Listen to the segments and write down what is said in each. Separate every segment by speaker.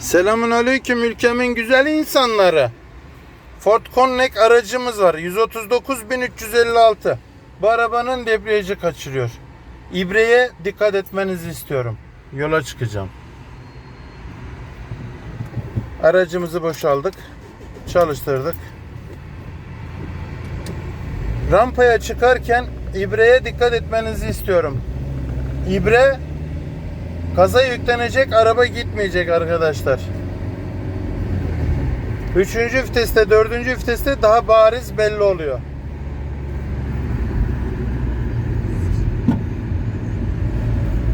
Speaker 1: Selamun aleyküm ülkemin güzel insanları. Ford Connect aracımız var. 139.356. Bu arabanın debriyajı kaçırıyor. İbreye dikkat etmenizi istiyorum. Yola çıkacağım. Aracımızı boşaldık. Çalıştırdık. Rampaya çıkarken ibreye dikkat etmenizi istiyorum. İbre Gaza yüklenecek araba gitmeyecek arkadaşlar. Üçüncü viteste, dördüncü viteste daha bariz belli oluyor.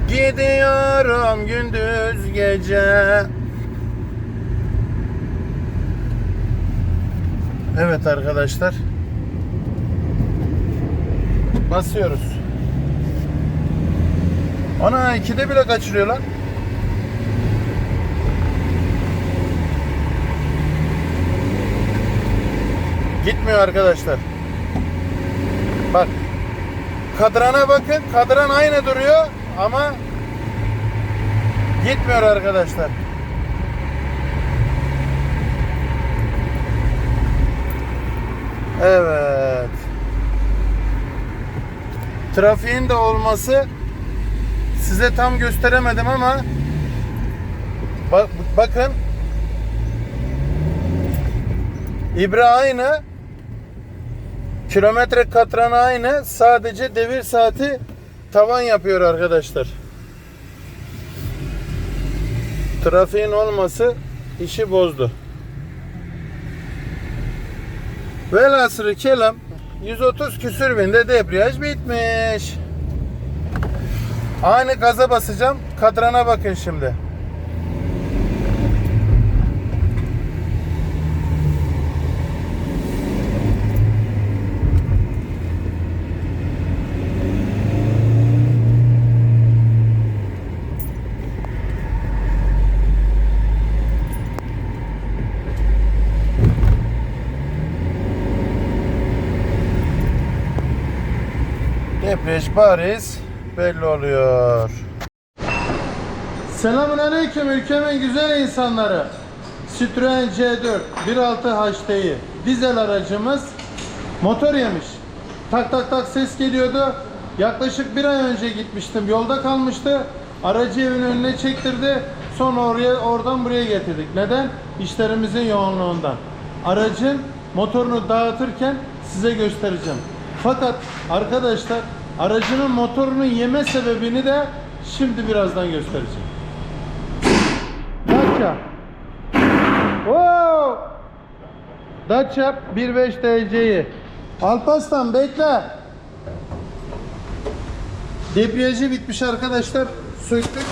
Speaker 1: Gidiyorum gündüz gece. Evet arkadaşlar. Basıyoruz. Ana ikide bile kaçırıyor lan. Gitmiyor arkadaşlar. Bak. Kadrana bakın. Kadran aynı duruyor ama gitmiyor arkadaşlar. Evet. Trafiğin de olması size tam gösteremedim ama bak, bakın. İbre aynı kilometre katranı aynı sadece devir saati tavan yapıyor arkadaşlar. Trafiğin olması işi bozdu. Velhasılı kelam 130 küsür binde debriyaj bitmiş Ani gaza basacağım. Kadrana bakın şimdi. Debriyaj bariz belli oluyor. Selamun Aleyküm ülkemin güzel insanları. Citroen C4 1.6 HDI dizel aracımız motor yemiş. Tak tak tak ses geliyordu. Yaklaşık bir ay önce gitmiştim. Yolda kalmıştı. Aracı evin önüne çektirdi. Sonra oraya oradan buraya getirdik. Neden? İşlerimizin yoğunluğundan. Aracın motorunu dağıtırken size göstereceğim. Fakat arkadaşlar aracının motorunun yeme sebebini de şimdi birazdan göstereceğim. Dacia. Oo! Dacia 1.5 TC'yi. Alparslan bekle. Debriyajı bitmiş arkadaşlar. Söktük.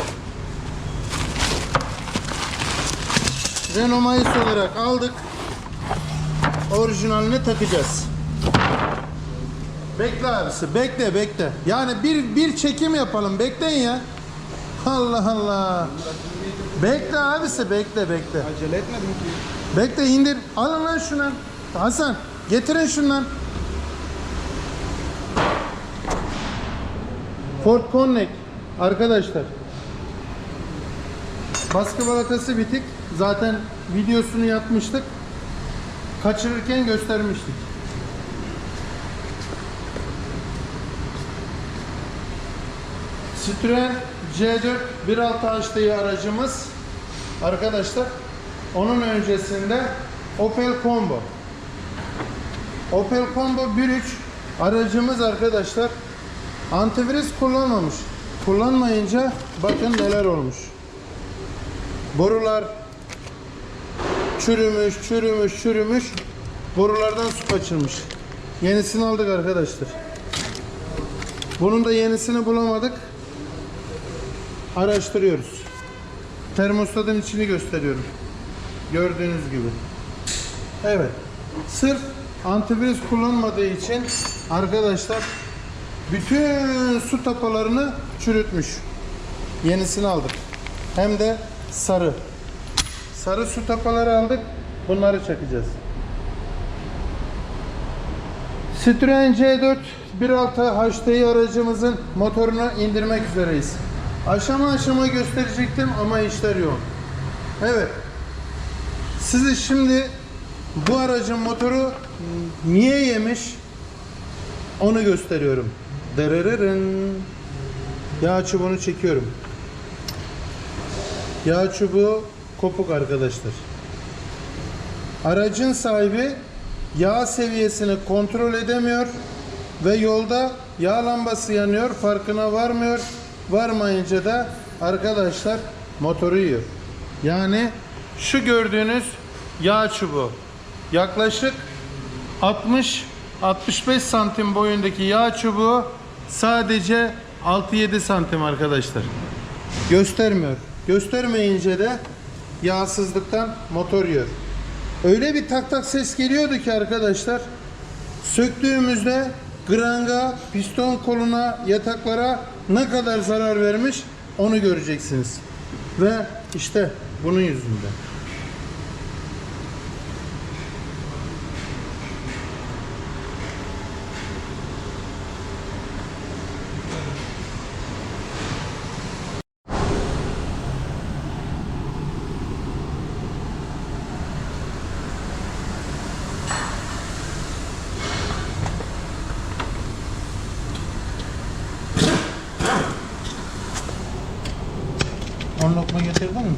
Speaker 1: Renault Mayıs olarak aldık. Orijinalini takacağız. Bekle abisi, bekle bekle. Yani bir bir çekim yapalım. Bekleyin ya. Allah Allah. Bekle abisi, bekle bekle.
Speaker 2: Acele etmedim ki.
Speaker 1: Bekle indir. Alın lan şunu. Hasan, getirin şundan. Ford Connect arkadaşlar. Baskı balatası bitik. Zaten videosunu yapmıştık. Kaçırırken göstermiştik. Citroen C4 1.6 HDI aracımız arkadaşlar. Onun öncesinde Opel Combo. Opel Combo 1.3 aracımız arkadaşlar antivirüs kullanmamış. Kullanmayınca bakın neler olmuş. Borular çürümüş, çürümüş, çürümüş. Borulardan su kaçırmış. Yenisini aldık arkadaşlar. Bunun da yenisini bulamadık. Araştırıyoruz. Termostatın içini gösteriyorum. Gördüğünüz gibi. Evet. Sırf antivirüs kullanmadığı için arkadaşlar bütün su tapalarını çürütmüş. Yenisini aldık. Hem de sarı. Sarı su tapaları aldık. Bunları çakacağız. Citroen C4 1.6 HDI aracımızın motorunu indirmek üzereyiz. Aşama aşama gösterecektim ama işler yoğun. Evet. Sizi şimdi bu aracın motoru niye yemiş onu gösteriyorum. Dırırırın. Yağ çubuğunu çekiyorum. Yağ çubuğu kopuk arkadaşlar. Aracın sahibi yağ seviyesini kontrol edemiyor ve yolda yağ lambası yanıyor farkına varmıyor. Varmayınca da arkadaşlar motoru yiyor. Yani şu gördüğünüz yağ çubuğu yaklaşık 60 65 santim boyundaki yağ çubuğu sadece 6-7 santim arkadaşlar. Göstermiyor. Göstermeyince de yağsızlıktan motor yiyor. Öyle bir tak tak ses geliyordu ki arkadaşlar. Söktüğümüzde granga, piston koluna, yataklara ne kadar zarar vermiş onu göreceksiniz. Ve işte bunun yüzünden. Getirdin mi?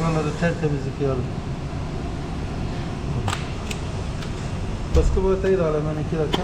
Speaker 1: Buraları tertemiz yıkayalım. Baskı boyatayı da al hemen iki dakika.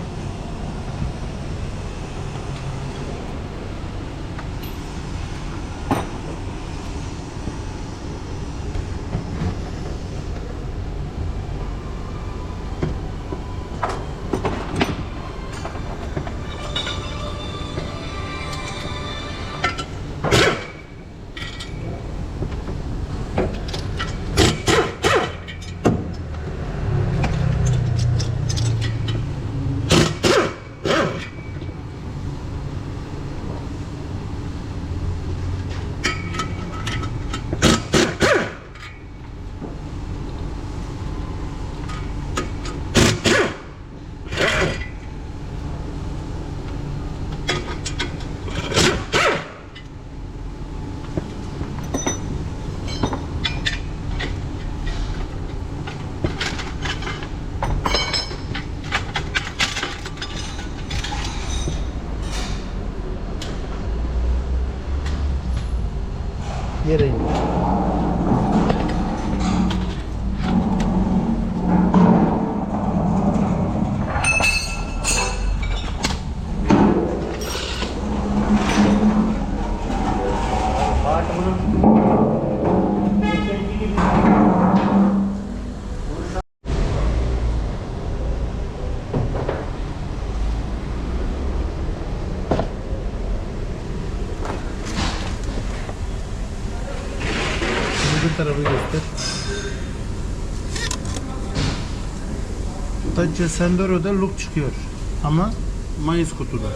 Speaker 1: inteira ainda. Göster. Dacia Sandero'da look çıkıyor. Ama Mayıs kutuda.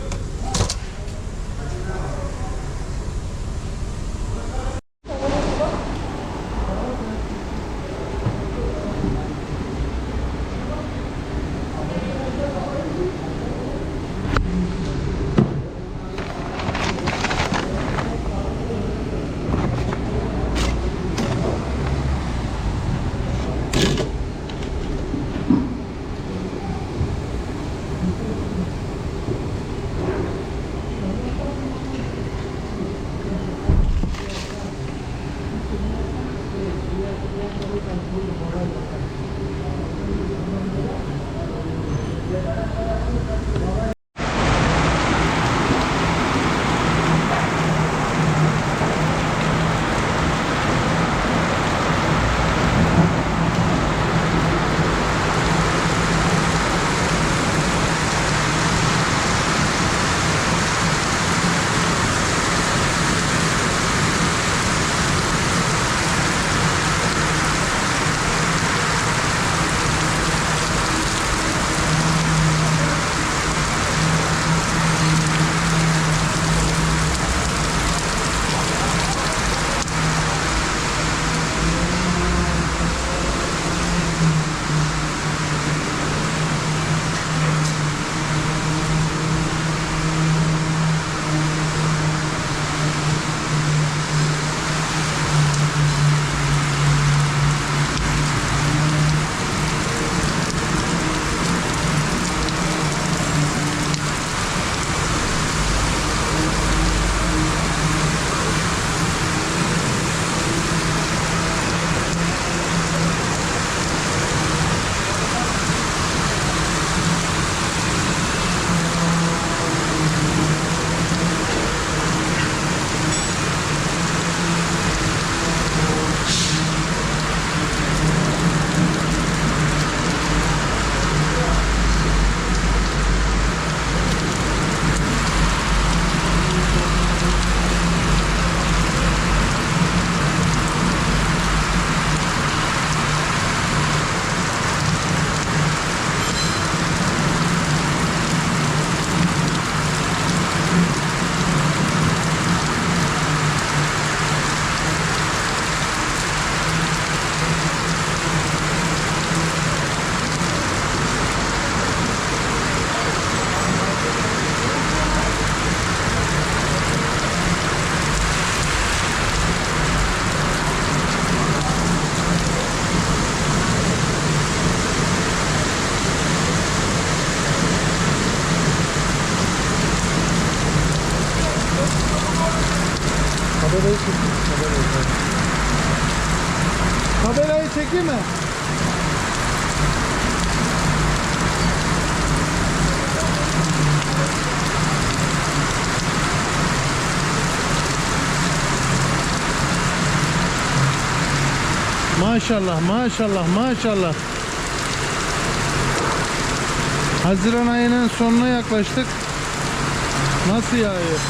Speaker 1: Maşallah maşallah maşallah. Haziran ayının sonuna yaklaştık. Nasıl yağıyor?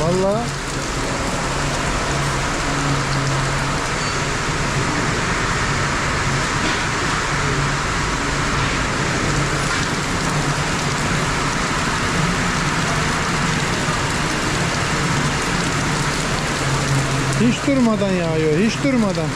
Speaker 1: Vallahi hiç durmadan yağıyor, hiç durmadan.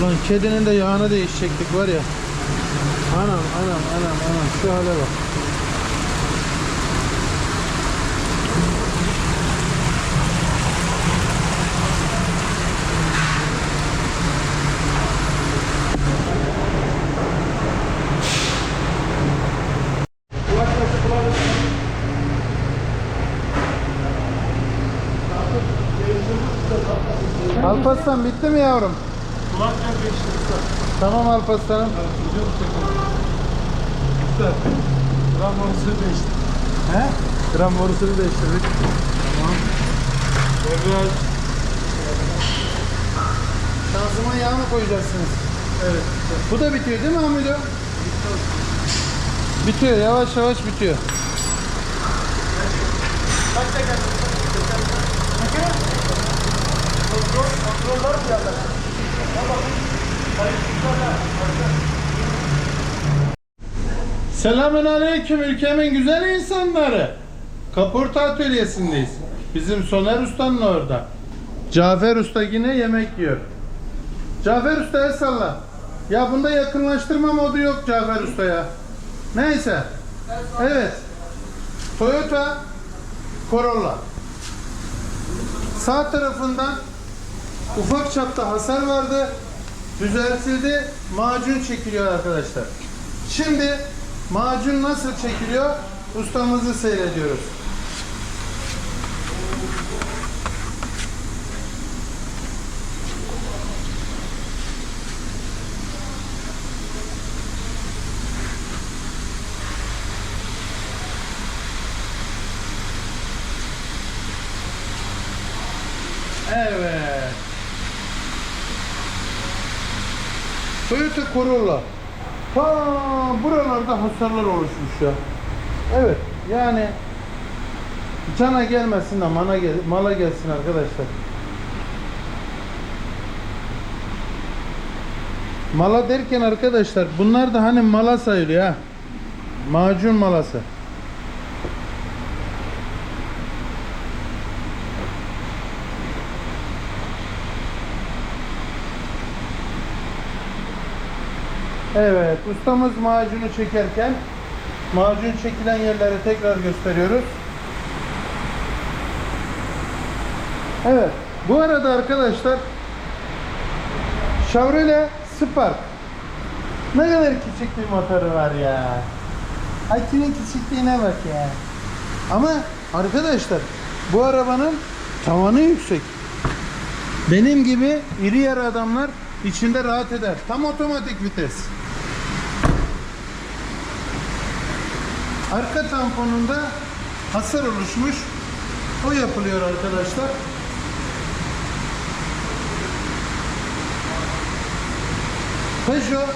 Speaker 1: Ulan kedinin de yağını değişecektik var ya. Anam anam anam anam şu hale bak. Alparslan bitti mi yavrum?
Speaker 2: Kulaklık geçti usta.
Speaker 1: Tamam Alparslan'ım.
Speaker 2: Usta. Gram borusunu değişti.
Speaker 1: He? Gram borusunu değiştirdik.
Speaker 2: Tamam. Devriyaj.
Speaker 1: Şanzıman yağı mı koyacaksınız?
Speaker 2: Evet.
Speaker 1: Bu da bitiyor değil mi Hamido? Bitiyor yavaş yavaş bitiyor.
Speaker 2: Kontrol, kontrol var mı yerler?
Speaker 1: Selamün aleyküm ülkemin güzel insanları. Kaporta atölyesindeyiz. Bizim Soner Usta'nın orada. Cafer Usta yine yemek yiyor. Cafer Usta el salla. Ya bunda yakınlaştırma modu yok Cafer Usta ya. Neyse. Evet. Toyota Corolla. Sağ tarafından ufak çapta hasar vardı. Düzeltildi. Macun çekiliyor arkadaşlar. Şimdi macun nasıl çekiliyor? Ustamızı seyrediyoruz. Evet. Toyota Corolla. Ta buralarda hasarlar oluşmuş ya. Evet yani cana gelmesin de mana gel mala gelsin arkadaşlar. Mala derken arkadaşlar bunlar da hani mala sayılıyor ha. Macun malası. Evet, ustamız macunu çekerken macun çekilen yerleri tekrar gösteriyoruz. Evet, bu arada arkadaşlar Chevrolet Spark ne kadar küçük bir motoru var ya. Akinin küçüklüğüne bak ya. Ama arkadaşlar bu arabanın tavanı yüksek. Benim gibi iri yarı adamlar içinde rahat eder. Tam otomatik vites. Arka tamponunda hasar oluşmuş. O yapılıyor arkadaşlar. Peugeot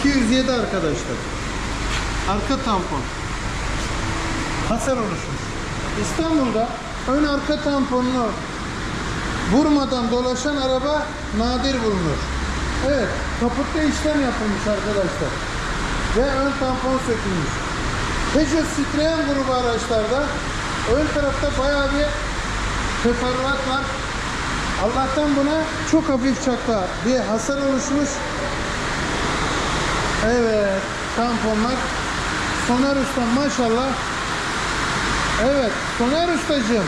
Speaker 1: 207 arkadaşlar. Arka tampon. Hasar oluşmuş. İstanbul'da ön arka tamponunu vurmadan dolaşan araba nadir bulunur. Evet, kaputta işlem yapılmış arkadaşlar. Ve ön tampon sökülmüş. Peugeot Citroen grubu araçlarda ön tarafta bayağı bir teferruat var. Allah'tan buna çok hafif çakla bir hasar oluşmuş. Evet, tamponlar. Soner Usta maşallah. Evet, Soner Ustacığım.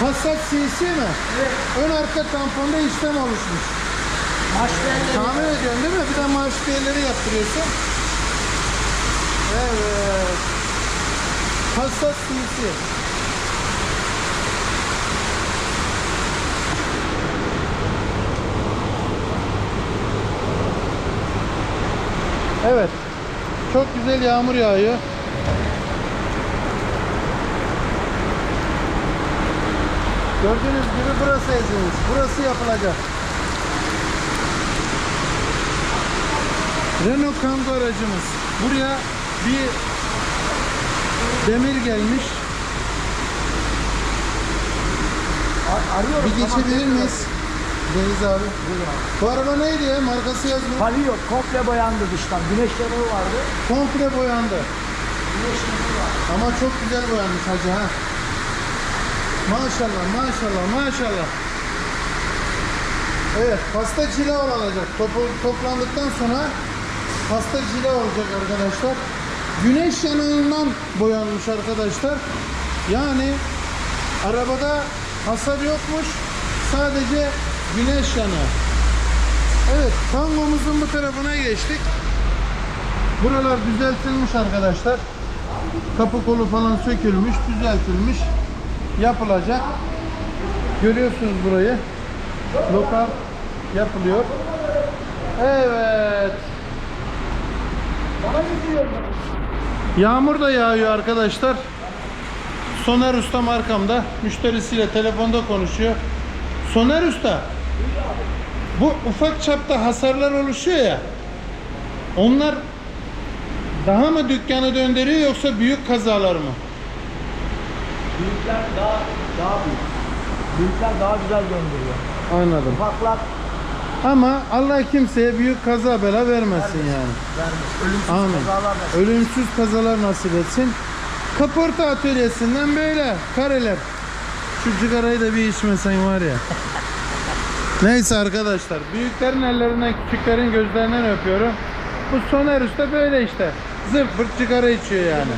Speaker 1: Passat CC mi?
Speaker 3: Evet.
Speaker 1: Ön arka tamponda işlem oluşmuş.
Speaker 3: Maşverleri.
Speaker 1: Tamir ediyorsun değil mi? Bir de marş yerleri yaptırıyorsun. Evet. Passat CC. Evet. Çok güzel yağmur yağıyor. Gördüğünüz gibi burası eziniz. Burası yapılacak. Renault Kangoo aracımız. Buraya bir demir gelmiş.
Speaker 3: Ar- Arıyorum.
Speaker 1: Bir geçebilir miyiz? Deniz abi. Bu araba neydi ya? Markası yazmıyor.
Speaker 3: Fali yok. Komple boyandı dıştan. Güneş yanığı vardı.
Speaker 1: Komple boyandı.
Speaker 3: Güneş yanığı var.
Speaker 1: Ama çok güzel boyanmış hacı ha. Maşallah maşallah maşallah. Evet pasta cila olacak. Topu- toplandıktan sonra pasta cila olacak arkadaşlar. Güneş yanığından boyanmış arkadaşlar. Yani arabada hasar yokmuş. Sadece güneş yanığı. Evet tangomuzun bu tarafına geçtik. Buralar düzeltilmiş arkadaşlar. Kapı kolu falan sökülmüş, düzeltilmiş. Yapılacak. Görüyorsunuz burayı. Lokal yapılıyor. Evet. Yağmur da yağıyor arkadaşlar. Soner Usta markamda. Müşterisiyle telefonda konuşuyor. Soner Usta. Bu ufak çapta hasarlar oluşuyor ya. Onlar daha mı dükkanı döndürüyor yoksa büyük kazalar mı?
Speaker 3: Büyükler daha daha büyük. Büyükler daha güzel gönderiyor.
Speaker 1: Anladım.
Speaker 3: Ufaklar
Speaker 1: Ama Allah kimseye büyük kaza bela vermesin yani.
Speaker 3: vermiş. Ölümsüz
Speaker 1: Amin.
Speaker 3: kazalar vermiş.
Speaker 1: Ölümsüz kazalar nasip etsin. Kaporta atölyesinden böyle kareler. Şu cigarayı da bir içmesen var ya. Neyse arkadaşlar. Büyüklerin ellerinden küçüklerin gözlerinden öpüyorum. Bu Soner Usta böyle işte. Zırt pırt sigara içiyor yani.